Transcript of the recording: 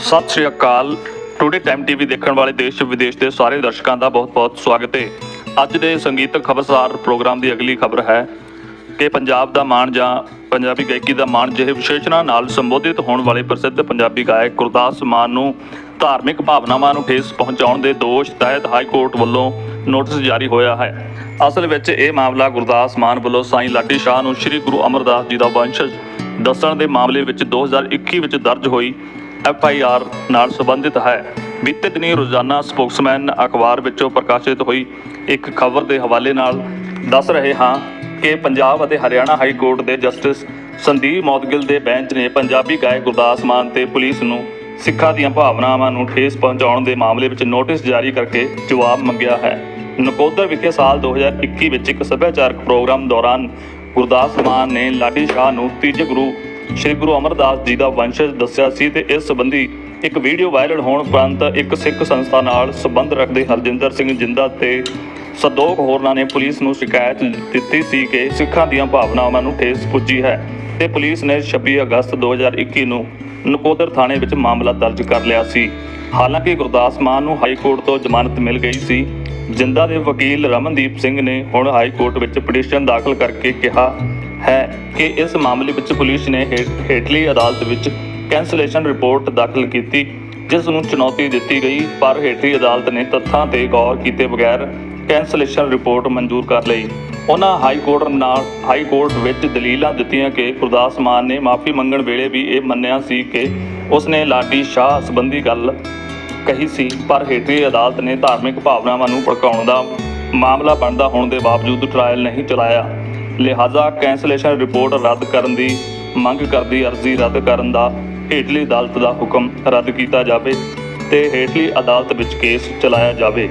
ਸਤਿ ਸ਼੍ਰੀ ਅਕਾਲ। ਟੁਡੇ ਟਾਈਮ ਟੀਵੀ ਦੇਖਣ ਵਾਲੇ ਦੇਸ਼ ਵਿਦੇਸ਼ ਦੇ ਸਾਰੇ ਦਰਸ਼ਕਾਂ ਦਾ ਬਹੁਤ-ਬਹੁਤ ਸਵਾਗਤ ਹੈ। ਅੱਜ ਦੇ ਸੰਗੀਤਕ ਖਬਰਸਾਰ ਪ੍ਰੋਗਰਾਮ ਦੀ ਅਗਲੀ ਖਬਰ ਹੈ ਕਿ ਪੰਜਾਬ ਦਾ ਮਾਣ ਜਾਂ ਪੰਜਾਬੀ ਗਾਇਕੀ ਦਾ ਮਾਣ ਜਿਹੇ ਵਿਸ਼ੇਸ਼ਣਾਂ ਨਾਲ ਸੰਬੋਧਿਤ ਹੋਣ ਵਾਲੇ ਪ੍ਰਸਿੱਧ ਪੰਜਾਬੀ ਗਾਇਕ ਗੁਰਦਾਸ ਮਾਨ ਨੂੰ ਧਾਰਮਿਕ ਭਾਵਨਾਵਾਂ ਨੂੰ ਠੇਸ ਪਹੁੰਚਾਉਣ ਦੇ ਦੋਸ਼ ਤਹਿਤ ਹਾਈ ਕੋਰਟ ਵੱਲੋਂ ਨੋਟਿਸ ਜਾਰੀ ਹੋਇਆ ਹੈ। ਅਸਲ ਵਿੱਚ ਇਹ ਮਾਮਲਾ ਗੁਰਦਾਸ ਮਾਨ ਵੱਲੋਂ ਸਾਈਂ ਲਾਡੀ ਸ਼ਾਹ ਨੂੰ ਸ੍ਰੀ ਗੁਰੂ ਅਮਰਦਾਸ ਜੀ ਦਾ ਵੰਸ਼ਜ ਦੱਸਣ ਦੇ ਮਾਮਲੇ ਵਿੱਚ 2021 ਵਿੱਚ ਦਰਜ ਹੋਈ। ਐਫ ਆਈ ਆਰ ਨਾਲ ਸੰਬੰਧਿਤ ਹੈ। ਬੀਤੇ ਦਿਨੀ ਰੋਜ਼ਾਨਾ ਸਪੋਕਸਮੈਨ ਅਖਬਾਰ ਵਿੱਚੋਂ ਪ੍ਰਕਾਸ਼ਿਤ ਹੋਈ ਇੱਕ ਖਬਰ ਦੇ ਹਵਾਲੇ ਨਾਲ ਦੱਸ ਰਹੇ ਹਾਂ ਕਿ ਪੰਜਾਬ ਅਤੇ ਹਰਿਆਣਾ ਹਾਈ ਕੋਰਟ ਦੇ ਜਸਟਿਸ ਸੰਦੀਪ ਮੌਦਗਿਲ ਦੇ ਬੈਂਚ ਨੇ ਪੰਜਾਬੀ ਗਾਇਕ ਗੁਰਦਾਸ ਮਾਨ ਤੇ ਪੁਲਿਸ ਨੂੰ ਸਿੱਖਾਂ ਦੀਆਂ ਭਾਵਨਾਵਾਂ ਨੂੰ ਠੇਸ ਪਹੁੰਚਾਉਣ ਦੇ ਮਾਮਲੇ ਵਿੱਚ ਨੋਟਿਸ ਜਾਰੀ ਕਰਕੇ ਜਵਾਬ ਮੰਗਿਆ ਹੈ। ਨਕੋਦਰ ਵਿਖੇ ਸਾਲ 2021 ਵਿੱਚ ਇੱਕ ਸੱਭਿਆਚਾਰਕ ਪ੍ਰੋਗਰਾਮ ਦੌਰਾਨ ਗੁਰਦਾਸ ਮਾਨ ਨੇ ਲਾਡੀ ਸ਼ਾਹ ਨੂੰ ਤੀਜੇ ਗੁਰੂ ਸ੍ਰੀ ਗੁਰੂ ਅਮਰਦਾਸ ਜੀ ਦਾ ਵੰਸ਼ਜ ਦੱਸਿਆ ਸੀ ਤੇ ਇਸ ਸੰਬੰਧੀ ਇੱਕ ਵੀਡੀਓ ਵਾਇਰਲ ਹੋਣ ਉਪਰੰਤ ਇੱਕ ਸਿੱਖ ਸੰਸਥਾ ਨਾਲ ਸੰਬੰਧ ਰੱਖਦੇ ਹਰਜਿੰਦਰ ਸਿੰਘ ਜਿੰਦਾ ਤੇ ਸਦੋਕ ਹੋਰਨਾਂ ਨੇ ਪੁਲਿਸ ਨੂੰ ਸ਼ਿਕਾਇਤ ਦਿੱਤੀ ਸੀ ਕਿ ਸਿੱਖਾਂ ਦੀਆਂ ਭਾਵਨਾਵਾਂ ਨੂੰ ਠੇਸ ਪੁੱਜੀ ਹੈ ਤੇ ਪੁਲਿਸ ਨੇ 26 ਅਗਸਤ 2021 ਨੂੰ ਨਕੋਦਰ ਥਾਣੇ ਵਿੱਚ ਮਾਮਲਾ ਦਰਜ ਕਰ ਲਿਆ ਸੀ। ਹਾਲਾਂਕਿ ਗੁਰਦਾਸ ਮਾਨ ਨੂੰ ਹਾਈ ਕੋਰਟ ਤੋਂ ਜ਼ਮਾਨਤ ਮਿਲ ਗਈ ਸੀ। ਜਿੰਦਾ ਦੇ ਵਕੀਲ ਰਮਨਦੀਪ ਸਿੰਘ ਨੇ ਹੁਣ ਹਾਈ ਕੋਰਟ ਵਿੱਚ ਪਟੀਸ਼ਨ ਦਾਖਲ ਕਰਕੇ ਕਿਹਾ ਹੈ ਕਿ ਇਸ ਮਾਮਲੇ ਵਿੱਚ ਪੁਲਿਸ ਨੇ ਹੇ- ਹੇਠਲੀ ਅਦਾਲਤ ਵਿੱਚ ਕੈਂਸਲੇਸ਼ਨ ਰਿਪੋਰਟ ਦਾਖਲ ਕੀਤੀ, ਜਿਸ ਨੂੰ ਚੁਣੌਤੀ ਦਿੱਤੀ ਗਈ, ਪਰ ਹੇਠਲੀ ਅਦਾਲਤ ਨੇ ਤੱਥਾਂ ਤੇ ਗੌਰ ਕੀਤੇ ਬਗੈਰ ਕੈਂਸਲੇਸ਼ਨ ਰਿਪੋਰਟ ਮਨਜ਼ੂਰ ਕਰ ਲਈ। ਉਹਨਾਂ ਹਾਈ ਕੋਰਟ ਨਾਲ, ਹਾਈ ਕੋਰਟ ਵਿੱਚ ਦਲੀਲਾਂ ਦਿੱਤੀਆਂ ਕਿ ਗੁਰਦਾਸ ਮਾਨ ਨੇ ਮਾਫੀ ਮੰਗਣ ਵੇਲੇ ਵੀ ਇਹ ਮੰਨਿਆ ਸੀ ਕਿ ਉਸਨੇ ਲਾਡੀ ਸ਼ਾਹ ਸੰਬੰਧੀ ਗੱਲ ਕਹੀ ਸੀ, ਪਰ ਹੇਠਲੀ ਅਦਾਲਤ ਨੇ ਧਾਰਮਿਕ ਭਾਵਨਾਵਾਂ ਨੂੰ ਭੜਕਾਉਣ ਦਾ ਮਾਮਲਾ ਬਣਦਾ ਹੋਣ ਦੇ ਬਾਵਜੂਦ ਟ੍ਰਾਇਲ ਨਹੀਂ ਚਲਾਇਆ। ਲਿਹਾਜ਼ਾ ਕੈਂਸਲੇਸ਼ਨ ਰਿਪੋਰਟ ਰੱਦ ਕਰਨ ਦੀ ਮੰਗ ਕਰਦੀ ਅਰਜ਼ੀ ਰੱਦ ਕਰਨ ਦਾ ਹੇਠਲੀ ਅਦਾਲਤ ਦਾ ਹੁਕਮ ਰੱਦ ਕੀਤਾ ਜਾਵੇ ਤੇ ਹੇਠਲੀ ਅਦਾਲਤ ਵਿੱਚ ਕੇਸ ਚਲਾਇਆ ਜਾਵੇ।